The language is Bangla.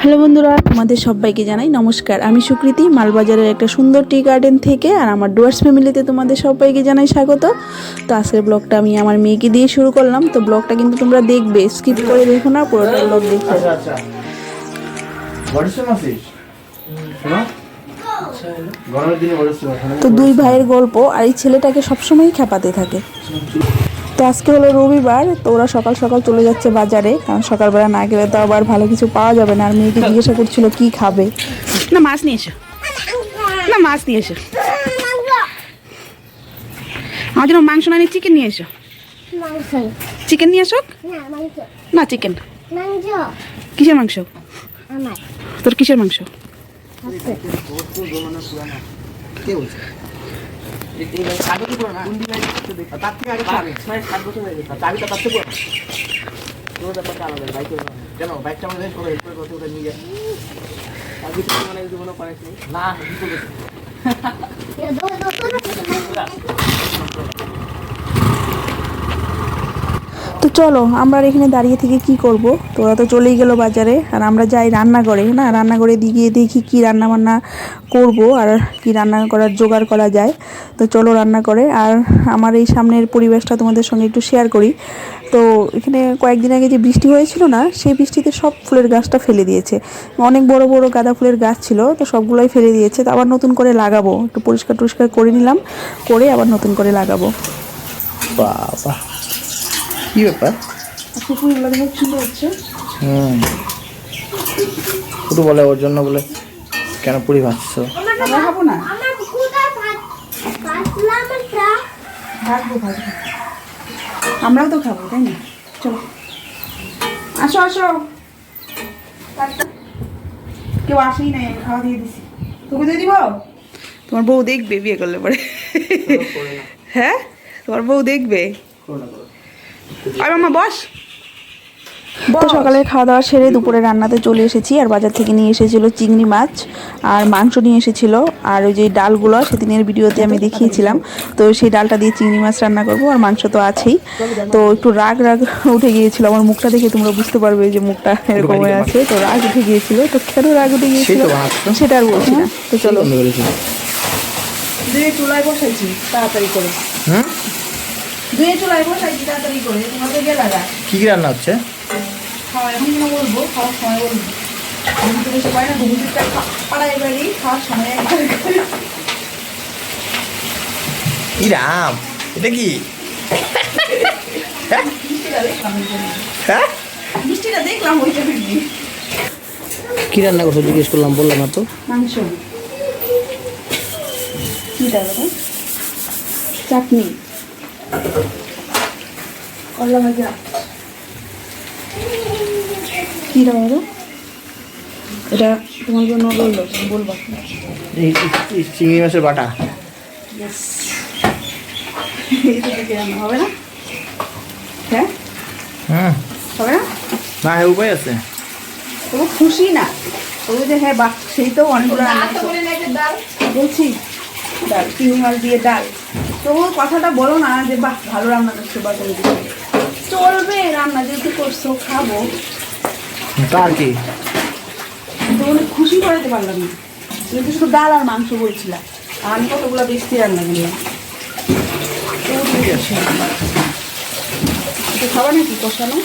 হ্যালো বন্ধুরা তোমাদের সবাইকে জানাই নমস্কার। আমি সুকৃতি মালবাজারের একটা সুন্দর টি গার্ডেন থেকে আর আমার ডুয়ার্স ফ্যামিলিতে তোমাদের সবাইকে জানাই স্বাগত। তো আজকের ব্লগটা আমি আমার মেয়েকে দিয়ে শুরু করলাম। তো ব্লগটা কিন্তু তোমরা দেখবে স্কিপ করে দেখো না পুরোটা ব্লগ দেখো আচ্ছা আচ্ছা শোনো। তো দুই ভাইয়ের গল্প আর এই ছেলেটাকে সবসময়ই খেপাতে থাকে। তো আজকে হলো রবিবার তো ওরা সকাল সকাল চলে যাচ্ছে বাজারে কারণ সকালবেলা না গেলে তো আবার ভালো কিছু পাওয়া যাবে না। আর মেয়েকে জিজ্ঞাসা করছিল কি খাবে। না মাছ নিয়ে এসো। না মাছ নিয়ে এসো। আমার জন্য মাংস না নিয়ে চিকেন নিয়ে এসো। চিকেন নিয়ে এসো? না চিকেন মাংস কিসের মাংস? তোর কিসের মাংস? কেন বাইকটা আমাদের করে করে করে ওটা নিয়ে যায়? না তো চলো, আমরা এখানে দাঁড়িয়ে থেকে কি করব? তো ওরা তো চলেই গেল বাজারে, আর আমরা যাই রান্নাঘরে, না? রান্নাঘরে গিয়ে দেখি কি রান্না বান্না করব আর কি রান্না করার জোগাড় করা যায়। তো চলো রান্না করে আর আমার এই সামনের পরিবেশটা তোমাদের সঙ্গে একটু শেয়ার করি। তো এখানে কয়েকদিন আগে যে বৃষ্টি হয়েছিল না, সেই বৃষ্টিতে সব ফুলের গাছটা ফেলে দিয়েছে। অনেক বড় বড় গাঁদা ফুলের গাছ ছিল, তো সবগুলোই ফেলে দিয়েছে। তো আবার নতুন করে লাগাবো, একটু পরিষ্কার টরিষ্কার করে নিলাম, করে আবার নতুন করে লাগাবো। বাবা। কি ব্যাপার? হুম। শুধু বলে ওর জন্য বলে কেন পুরি ভাজছো? আমরা খাব না। আমরাও তো খাব তাই না? চলো। আসো আসো। কেউ আসেই নাই আমি খাওয়া দিয়ে দিছি। তোকে দিয়ে দিব? তোমার বউ দেখবে বিয়ে করলে পরে। হ্যাঁ? তোমার বউ দেখবে? আর মামা বস। তো সকালে খাওয়া দাওয়া সেরে দুপুরে রান্নাতে চলে এসেছি আর বাজার থেকে নিয়ে এসেছিল চিংড়ি মাছ আর মাংস নিয়ে এসেছিল। আর ওই যে ডালগুলো সেদিনের ভিডিওতে আমি দেখিয়েছিলাম। তো সেই ডালটা দিয়ে চিংড়ি মাছ রান্না করব আর মাংস তো আছেই। তো একটু রাগ রাগ উঠে গিয়েছিল। আমার মুখটা দেখে তোমরা বুঝতে পারবে যে মুখটা এরকম হয়ে আছে। তো রাগ উঠে গিয়েছিল। তো কেন রাগ উঠে গিয়েছিল? তো সেটা আর বলছি না। তো চলো। চুলায় বসাইছি তাড়াতাড়ি করে। হুম দুয়ে চুলায় বসাইছি তাড়াতাড়ি করে। তোমাকে গে লাগা। কি কি রান্না হচ্ছে? খাওয়া এখন কেন বলব খাওয়ার সময় বলব। ঘুম থেকে সবাই না ঘুম থেকে পাড়াই বাড়ি খাওয়ার সময় একবার কি রাম? এটা কি? মিষ্টিটা দেখলাম। হ্যাঁ? ওইটা ফিরবি কি রান্না করছ? জিজ্ঞেস করলাম বললাম না তো। মাংস। চাটনি। করলা ভাজা। কী দাদা এটা তোমার জন্য রইল বলবা। চিংড়ি মাছের বাটা। হবে না? হ্যাঁ? হুম হবে না? না হ্যাঁ উপায় আছে। তবু খুশি না। তবু যে হ্যাঁ বাহ সেই তো অনেকগুলো বলছি ডাল চিংড়ি মাছ দিয়ে ডাল তবু কথাটা বলো না যে বাহ ভালো রান্না করছ বা তুমি চলবে রান্না যেহেতু করছ খাব। তার কি? তো অনেক খুশি করাতে পারলাম না। তুমি তো শুধু ডাল আর মাংস বলছিলাম। আর আমি কতগুলো বেশি রান্না করলাম। খাবার নাকি কষানো?